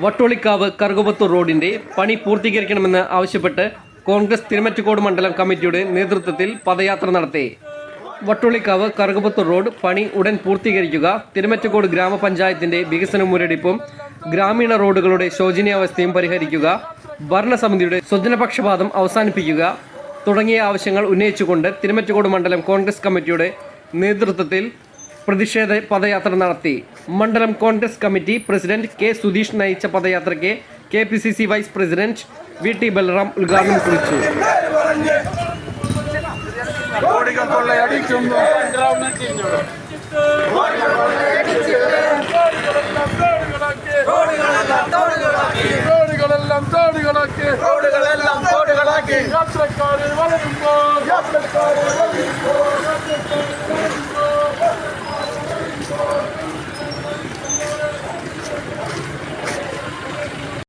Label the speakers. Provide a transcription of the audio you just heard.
Speaker 1: വട്ടോളിക്കാവ് കറുകുപത്തൂർ റോഡിന്റെ പണി പൂർത്തീകരിക്കണമെന്ന് ആവശ്യപ്പെട്ട് കോൺഗ്രസ് തിരുമറ്റക്കോട് മണ്ഡലം കമ്മിറ്റിയുടെ നേതൃത്വത്തിൽ പദയാത്ര നടത്തി. വട്ടോളിക്കാവ് കറുകുപത്തൂർ റോഡ് പണി ഉടൻ പൂർത്തീകരിക്കുക തിരുമറ്റക്കോട് ഗ്രാമപഞ്ചായത്തിന്റെ വികസന മുരടിപ്പും ഗ്രാമീണ റോഡുകളുടെ ശോചനീയാവസ്ഥയും പരിഹരിക്കുക ഭരണസമിതിയുടെ സ്വജനപക്ഷപാതം അവസാനിപ്പിക്കുക തുടങ്ങിയ ആവശ്യങ്ങൾ ഉന്നയിച്ചുകൊണ്ട് തിരുമറ്റക്കോട് മണ്ഡലം കോൺഗ്രസ് കമ്മിറ്റിയുടെ നേതൃത്വത്തിൽ പ്രതിഷേധ പദയാത്ര നടത്തി. മണ്ഡലം Congress committee president K Sudheesh നയിച്ച പദയാത്രയ്ക്ക് K P C C vice president V T Balram ഉദ്ഘാടനം കുറിച്ചു.
Speaker 2: യാത്രക്കാരെ വളരുമ്പോൾ